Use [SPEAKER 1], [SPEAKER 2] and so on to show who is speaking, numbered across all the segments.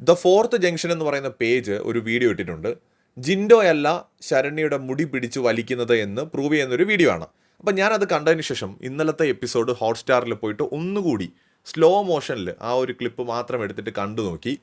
[SPEAKER 1] The fourth junction എന്ന് പറയുന്ന page ഒരു വീഡിയോ ഇട്ടിട്ടുണ്ട്. ജിൻഡോയല്ല ശരണ്യയുടെ മുടി പിടിച്ച് വലിക്കുന്നത് എന്ന് പ്രൂവ് ചെയ്യുന്ന ഒരു വീഡിയോ ആണ്. അപ്പം ഞാനത് കണ്ടതിന് ശേഷം ഇന്നലത്തെ എപ്പിസോഡ് ഹോട്ട്സ്റ്റാറിൽ പോയിട്ട് ഒന്നുകൂടി സ്ലോ മോഷനിൽ ആ ഒരു ക്ലിപ്പ് മാത്രം എടുത്തിട്ട് കണ്ടു നോക്കി.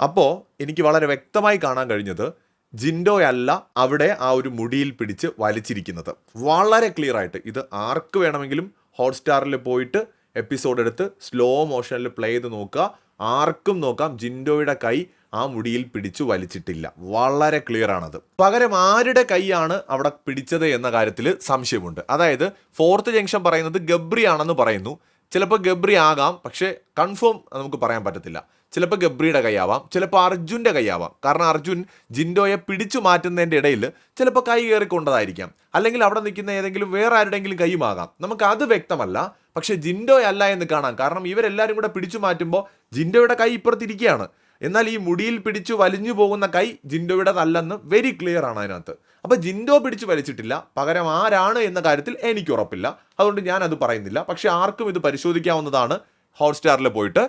[SPEAKER 1] അപ്പോൾ എനിക്ക് വളരെ വ്യക്തമായി കാണാൻ കഴിഞ്ഞത് ജിൻഡോയല്ല അവിടെ ആ ഒരു മുടിയിൽ പിടിച്ച് വലിച്ചിരിക്കുന്നത്. വളരെ ക്ലിയർ ആയിട്ട് ഇത് ആർക്ക് വേണമെങ്കിലും ഹോട്ട്സ്റ്റാറിൽ പോയിട്ട് എപ്പിസോഡ് എടുത്ത് സ്ലോ മോഷനിൽ പ്ലേ ചെയ്ത് നോക്കുക. ആർക്കും നോക്കാം ജിൻഡോയുടെ കൈ ആ മുടിയിൽ പിടിച്ചു വലിച്ചിട്ടില്ല. വളരെ ക്ലിയർ ആണത്. പകരം ആരുടെ കൈയാണ് അവിടെ പിടിച്ചത് എന്ന കാര്യത്തിൽ സംശയമുണ്ട്. അതായത് ഫോർത്ത് ജംഗ്ഷൻ പറയുന്നത് ഗബ്രിയാണെന്ന് പറയുന്നു. ചിലപ്പോൾ ഗബ്രി ആകാം പക്ഷേ കൺഫേം നമുക്ക് പറയാൻ പറ്റത്തില്ല. ചിലപ്പോൾ ഗബ്രിയുടെ കൈയാവാം ചിലപ്പോൾ അർജുന്റെ കൈയാവാം. കാരണം അർജുൻ ജിൻഡോയെ പിടിച്ചു മാറ്റുന്നതിന്റെ ഇടയിൽ ചിലപ്പോൾ കൈ കയറിക്കൊണ്ടതായിരിക്കാം. അല്ലെങ്കിൽ അവിടെ നിൽക്കുന്ന ഏതെങ്കിലും വേറെ ആരുടെങ്കിലും കൈയുമാകാം. നമുക്ക് അത് വ്യക്തമല്ല. പക്ഷേ ജിൻഡോയല്ല എന്ന് കാണാം. കാരണം ഇവരെല്ലാവരും കൂടെ പിടിച്ചു മാറ്റുമ്പോൾ ജിൻഡോയുടെ കൈ ഇപ്പുറത്തിരിക്കുകയാണ്. എന്നാൽ ഈ മുടിയിൽ പിടിച്ചു വലിഞ്ഞു പോകുന്ന കൈ ജിൻഡോയുടേതല്ലെന്ന് വെരി ക്ലിയർ ആണ് അതിനകത്ത്. അപ്പോൾ ജിൻഡോ പിടിച്ചു വലിച്ചിട്ടില്ല പകരം ആരാണ് എന്ന കാര്യത്തിൽ എനിക്ക് ഉറപ്പില്ല. അതുകൊണ്ട് ഞാൻ അത് പറയുന്നില്ല. പക്ഷെ ആർക്കും ഇത് പരിശോധിക്കാവുന്നതാണ് ഹോട്ട്സ്റ്റാറിൽ പോയിട്ട്.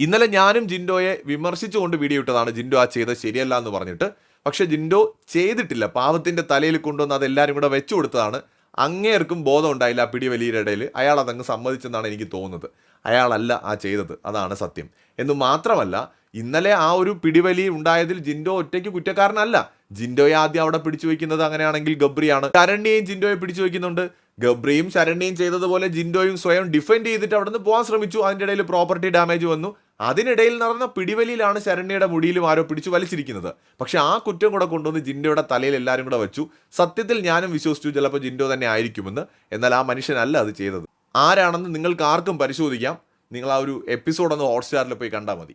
[SPEAKER 1] ഇന്നലെ ഞാനും ജിൻഡോയെ വിമർശിച്ചുകൊണ്ട് വീഡിയോ ഇട്ടതാണ് ജിൻഡോ ആ ചെയ്തത് ശരിയല്ല എന്ന് പറഞ്ഞിട്ട്. പക്ഷേ ജിൻഡോ ചെയ്തിട്ടില്ല. പാവത്തിന്റെ തലയിൽ കൊണ്ടുവന്ന് അത് എല്ലാവരും കൂടെ വെച്ചു കൊടുത്തതാണ്. അങ്ങേർക്കും ബോധം ഉണ്ടായില്ല പിടി വലിയ ഇടയിൽ. അയാൾ അതങ്ങ് സമ്മതിച്ചെന്നാണ് എനിക്ക് തോന്നുന്നത്. അയാളല്ല ആ ചെയ്തത്. അതാണ് സത്യം. എന്നു മാത്രമല്ല ഇന്നലെ ആ ഒരു പിടിവലി ഉണ്ടായതിൽ ജിൻഡോ ഒറ്റയ്ക്ക് കുറ്റക്കാരനല്ല. ജിൻഡോയെ ആദ്യം അവിടെ പിടിച്ചു വെക്കുന്നത് അങ്ങനെയാണെങ്കിൽ ഗബ്രിയാണ്. ശരണ്യയും ജിൻഡോയെ പിടിച്ചു വെക്കുന്നുണ്ട് ഗബ്രിയും ശരണ്യയും ചെയ്തതുപോലെ ജിൻഡോയും സ്വയം ഡിഫെൻഡ് ചെയ്തിട്ട് അവിടെ നിന്ന് പോകാൻ ശ്രമിച്ചു. അതിന്റെ ഇടയിൽ പ്രോപ്പർട്ടി ഡാമേജ് വന്നു. അതിനിടയിൽ നടന്ന പിടിവലിയിലാണ് ശരണ്യയുടെ മുടിയിലും ആരോ പിടിച്ചു വലിച്ചിരിക്കുന്നത്. പക്ഷെ ആ കുറ്റം കൂടെ കൊണ്ടുവന്ന് ജിൻഡോയുടെ തലയിൽ എല്ലാവരും കൂടെ വെച്ചു. സത്യത്തിൽ ഞാനും വിശ്വസിച്ചു ചിലപ്പോൾ ജിൻഡോ തന്നെ ആയിരിക്കുമെന്ന്. എന്നാൽ ആ മനുഷ്യനല്ല അത് ചെയ്തത്. ആരാണെന്ന് നിങ്ങൾക്ക് ആർക്കും പരിശോധിക്കാം. നിങ്ങൾ ആ ഒരു എപ്പിസോഡ് ഒന്ന് ഹോട്ട്സ്റ്റാറിൽ പോയി കണ്ടാൽ മതി.